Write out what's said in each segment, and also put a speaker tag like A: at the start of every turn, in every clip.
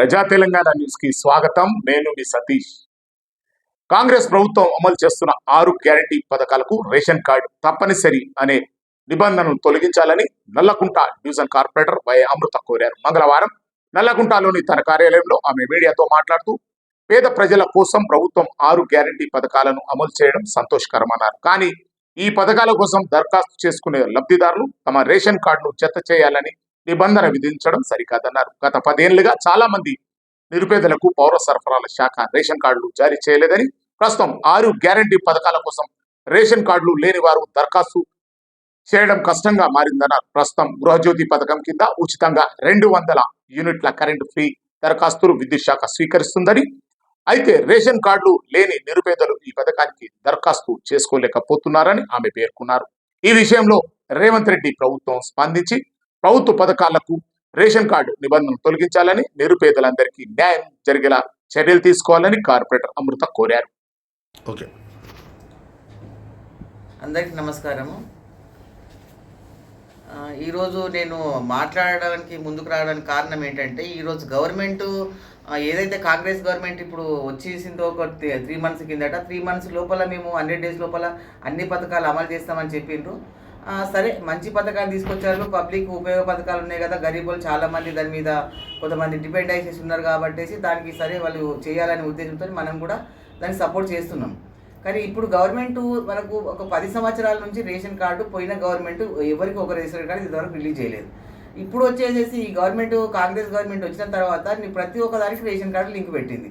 A: ప్రజా తెలంగాణ న్యూస్కి స్వాగతం. నేను మీ సతీష్. కాంగ్రెస్ ప్రభుత్వం అమలు చేస్తున్న ఆరు గ్యారంటీ పథకాలకు రేషన్ కార్డు తప్పనిసరి అనే నిబంధనను తొలగించాలని Nallakunta division corporator Y Amrutha కోరారు. మంగళవారం నల్లకుంటలోని తన కార్యాలయంలో ఆమె మీడియాతో మాట్లాడుతూ పేద ప్రజల కోసం ప్రభుత్వం ఆరు గ్యారంటీ పథకాలను అమలు చేయడం సంతోషకరమన్నారు. కానీ ఈ పథకాల కోసం దరఖాస్తు చేసుకునే లబ్ధిదారులు తమ రేషన్ కార్డును జత చేయాలని నిబంధన విధించడం సరికాదన్నారు. గత పదేళ్ళుగా చాలా మంది నిరుపేదలకు పౌర సరఫరాల శాఖ రేషన్ కార్డులు జారీ చేయలేదని ప్రస్తుతం ఆరు గ్యారంటీ పథకాల కోసం రేషన్ కార్డులు లేని వారు దరఖాస్తు చేయడం కష్టంగా మారిందన్నారు. ప్రస్తుతం గృహజ్యోతి పథకం కింద ఉచితంగా రెండు వందల యూనిట్ల కరెంటు ఫ్రీ దరఖాస్తులు విద్యుత్ శాఖ స్వీకరిస్తుందని అయితే రేషన్ కార్డులు లేని నిరుపేదలు ఈ పథకానికి దరఖాస్తు చేసుకోలేకపోతున్నారని ఆమె పేర్కొన్నారు. ఈ విషయంలో రేవంత్ రెడ్డి ప్రభుత్వం స్పందించి ప్రభుత్వ పథకాలకు రేషన్ కార్డు నిబంధనలు తొలగించాలని నిరుపేదలందరికీ న్యాయం జరిగేలా చర్యలు తీసుకోవాలని కార్పొరేటర్ అమృత కోరారు.
B: ఓకే.
C: అందరికీ నమస్కారము. ఈరోజు నేను మాట్లాడడానికి ముందుకు రావడానికి కారణం ఏంటంటే ఈరోజు గవర్నమెంట్ ఏదైతే కాంగ్రెస్ గవర్నమెంట్ ఇప్పుడు వచ్చేసిందో ఒక త్రీ మంత్స్ కిందట త్రీ మంత్స్ లోపల మేము హండ్రెడ్ డేస్ లోపల అన్ని పథకాలు అమలు చేస్తామని చెప్పిండ్రు. సరే మంచి పథకాలు తీసుకొచ్చారు. పబ్లిక్ ఉపయోగ పథకాలు ఉన్నాయి కదా. గరీబులు చాలా మంది దాని మీద కొంతమంది డిపెండ్ అయ్యేసి ఉన్నారు కాబట్టి దానికి సరే వాళ్ళు చేయాలనే ఉద్దేశంతో మనం కూడా దాన్ని సపోర్ట్ చేస్తున్నాం. కానీ ఇప్పుడు గవర్నమెంట్ మనకు ఒక పది సంవత్సరాల నుంచి రేషన్ కార్డు పోయిన గవర్నమెంట్ ఎవరికి ఒక రేషన్ కార్డు ఇదివరకు రిలీజ్ చేయలేదు. ఇప్పుడు వచ్చేసేసి ఈ గవర్నమెంట్ కాంగ్రెస్ గవర్నమెంట్ వచ్చిన తర్వాత ప్రతి ఒక్కదానికి రేషన్ కార్డు లింక్ పెట్టింది.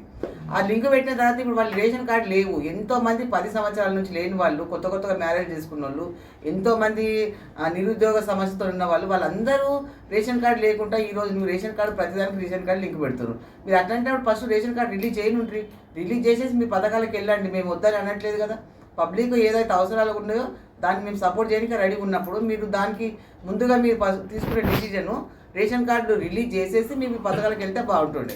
C: ఆ లింక్ పెట్టిన తర్వాత ఇప్పుడు వాళ్ళు రేషన్ కార్డు లేవు. ఎంతో మంది పది సంవత్సరాల నుంచి లేని వాళ్ళు కొత్త కొత్తగా మ్యారేజ్ చేసుకున్న వాళ్ళు ఎంతో మంది నిరుద్యోగ సమస్యతో ఉన్న వాళ్ళు వాళ్ళందరూ రేషన్ కార్డు లేకుండా ఈ రోజు నువ్వు రేషన్ కార్డు ప్రతిదానికి రేషన్ కార్డు లింక్ పెడుతున్నారు. మీరు అట్లాంటప్పుడు ఫస్ట్ రేషన్ కార్డు రిలీజ్ చేయనుండ్రి. రిలీజ్ చేసేసి మీ పథకాలకు వెళ్ళండి. మేము వద్దని అనట్లేదు కదా. పబ్లిక్ ఏదైతే అవసరాలు ఉన్నాయో దాన్ని మేము సపోర్ట్ చేయడానికి రెడీ ఉన్నప్పుడు మీరు దానికి ముందుగా మీరు ప- తీసుకునే డిసిజను రేషన్ కార్డు రిలీజ్ చేసేసి మీ పథకాలకు వెళ్తే బాగుంటుండే.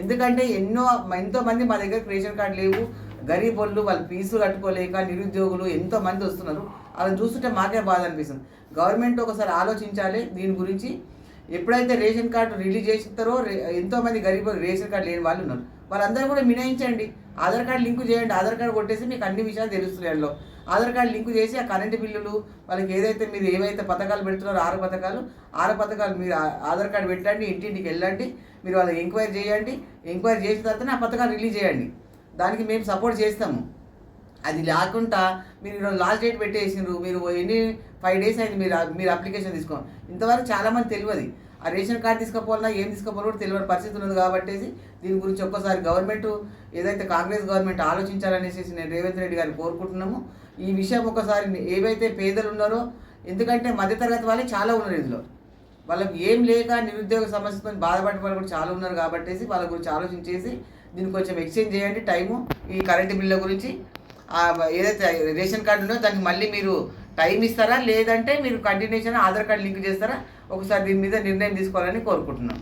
C: ఎందుకంటే ఎన్నో ఎంతో మంది మా దగ్గర రేషన్ కార్డు లేవు గరీబ్ వాళ్ళు వాళ్ళు ఫీజు కట్టుకోలేక నిరుద్యోగులు ఎంతో మంది వస్తున్నారు. అలా చూస్తుంటే మాకే బాధ అనిపిస్తుంది. గవర్నమెంట్ ఒకసారి ఆలోచించాలి దీని గురించి. ఎప్పుడైతే రేషన్ కార్డు రిలీజ్ చేస్తారో ఎంతోమంది ఎంతో మంది గరీబ్ రేషన్ కార్డు లేని వాళ్ళు ఉన్నారు. వాళ్ళందరూ కూడా మినహాయించండి. ఆధార్ కార్డు లింకు చేయండి. ఆధార్ కార్డు కొట్టేసి మీకు అన్ని విషయాలు తెలుస్తున్నాయి అందులో. ఆధార్ కార్డు లింకు చేసి ఆ కరెంటు బిల్లులు వాళ్ళకి ఏదైతే మీరు ఏవైతే పథకాలు పెడుతున్నారో ఆరు పథకాలు ఆరు పథకాలు మీరు ఆధార్ కార్డు పెట్టండి ఇంటింటికి వెళ్ళండి మీరు వాళ్ళకి ఎంక్వైరీ చేయండి. ఎంక్వైరీ చేసిన తర్వాతనే ఆ పథకాలు రిలీజ్ చేయండి. దానికి మేము సపోర్ట్ చేస్తాము. అది లేకుండా మీరు ఈరోజు లాస్ట్ డేట్ పెట్టేసిండ్రు మీరు ఎన్ని ఫైవ్ డేస్ అయింది మీరు మీరు అప్లికేషన్ తీసుకోండి ఇంతవరకు చాలామంది తెలియదు. ఆ రేషన్ కార్డు తీసుకుపోవాలన్నా ఏం తీసుకోపోవాలో కూడా తెలియని పరిస్థితి ఉన్నది కాబట్టి దీని గురించి ఒక్కసారి గవర్నమెంట్ ఏదైతే కాంగ్రెస్ గవర్నమెంట్ ఆలోచించాలనేసి నేను రేవంత్ రెడ్డి గారిని కోరుకుంటున్నాము. ఈ విషయం ఒకసారి ఏవైతే పేదలు ఉన్నారో ఎందుకంటే మధ్యతరగతి వాళ్ళే చాలా ఉన్నారు ఇందులో. వాళ్ళకి ఏం లేక నిరుద్యోగ సమస్యతో బాధపడే వాళ్ళు కూడా చాలా ఉన్నారు కాబట్టి వాళ్ళ గురించి ఆలోచించేసి దీన్ని కొంచెం ఎక్స్చేంజ్ చేయండి టైము. ఈ కరెంటు బిల్ల గురించి ఏదైతే రేషన్ కార్డు ఉందో దానికి మళ్ళీ మీరు టైం ఇస్తారా? లేదంటే మీరు కంటిన్యూషన్ ఆధార్ కార్డు లింక్ చేస్తారా? ఒకసారి దీని మీద నిర్ణయం తీసుకోవాలని కోరుకుంటున్నాం.